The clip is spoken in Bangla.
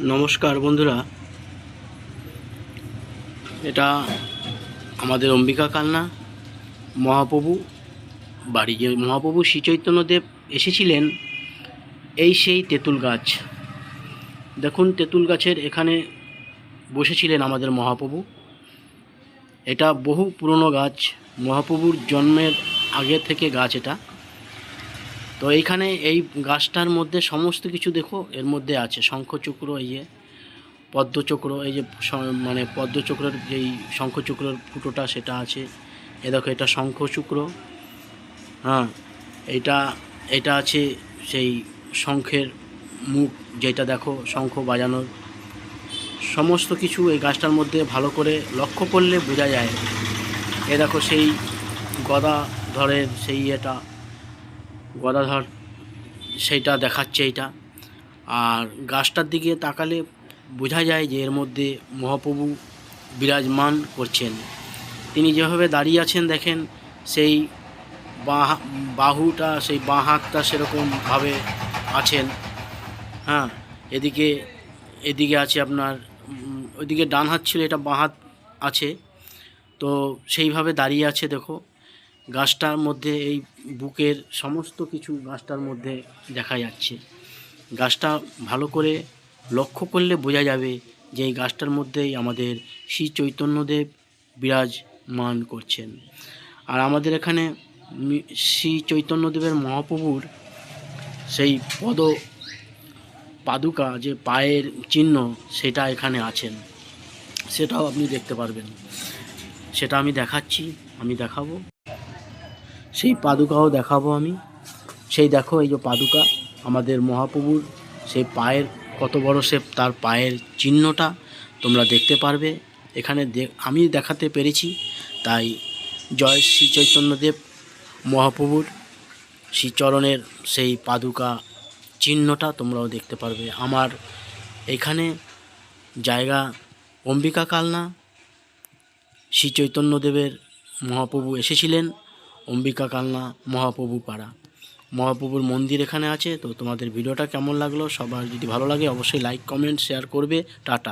নমস্কার বন্ধুরা। এটা আমাদের অম্বিকা কালনা, মহাপ্রভু বাড়ি যে মহাপ্রভু শ্রী চৈতন্যদেব এসেছিলেন এই সেই তেঁতুল গাছ। দেখুন, তেঁতুল গাছের এখানে বসেছিলেন আমাদের মহাপ্রভু। এটা বহু পুরনো গাছ, মহাপ্রভুর জন্মের আগে থেকে গাছ এটা। তো এইখানে এই গাছটার মধ্যে সমস্ত কিছু দেখো, এর মধ্যে আছে শঙ্খচক্র, এই যে পদ্মচক্র, এই যে মানে পদ্মচক্রের যেই শঙ্খচক্রের ফুটোটা সেটা আছে। এ দেখো, এটা শঙ্খচক্র হ্যাঁ এটা এটা আছে সেই শঙ্খের মুখ যেটা দেখো, শঙ্খ বাজানোর। সমস্ত কিছু এই গাছটার মধ্যে ভালো করে লক্ষ্য করলে বোঝা যায়। এ দেখো, সেই গদা ধরের সেই এটা গদাধর সেইটা দেখাচ্ছে এইটা। আর গাছটার দিকে তাকালে বোঝা যায় যে এর মধ্যে মহাপ্রভু বিরাজমান করছেন। তিনি যেভাবে দাঁড়িয়ে আছেন দেখেন, সেই বাহুটা, সেই বাঁ হাতটা সেরকমভাবে আছেন। হ্যাঁ এদিকে এদিকে আছে আপনার ওইদিকে ডান হাত ছিল, এটা বাঁ হাত আছে। তো সেইভাবে দাঁড়িয়ে আছে, দেখো। গাছটার মধ্যে, এই বুকের সমস্ত কিছু গাছটার মধ্যে দেখা যাচ্ছে। গাছটা ভালো করে লক্ষ্য করলে বোঝা যাবে যে এই গাছটার মধ্যেই আমাদের শ্রী চৈতন্যদেব বিরাজমান করছেন। আর আমাদের এখানে শ্রী চৈতন্যদেবের মহাপ্রভুর সেই পদ পাদুকা যে পায়ের চিহ্ন, সেটা এখানে আছেন। সেটাও আপনি দেখতে পারবেন। সেটা আমি দেখাচ্ছি, আমি দেখাবো। সেই পাদুকাও দেখাবো আমি। সেই দেখো, এই যে পাদুকা আমাদের মহাপ্রভুর। সেই পায়ের কত বড় সে তার পায়ের চিহ্নটা তোমরা দেখতে পারবে। এখানে আমি দেখাতে পেরেছি, তাই জয় শ্রী চৈতন্যদেব মহাপ্রভুর। শ্রীচরণের সেই পাদুকা চিহ্নটা তোমরাও দেখতে পারবে। আমার এখানে জায়গা অম্বিকা কালনা। শ্রী চৈতন্যদেবের মহাপ্রভু এসেছিলেন। অম্বিকা কালনা, মহাপ্রভু পাড়া। মহাপ্রভুর মন্দির এখানে আছে, তো তোমাদের ভিডিওটা কেমন লাগল? সবার যদি ভালো লাগে, অবশ্যই লাইক কমেন্ট শেয়ার করবে। টাটা।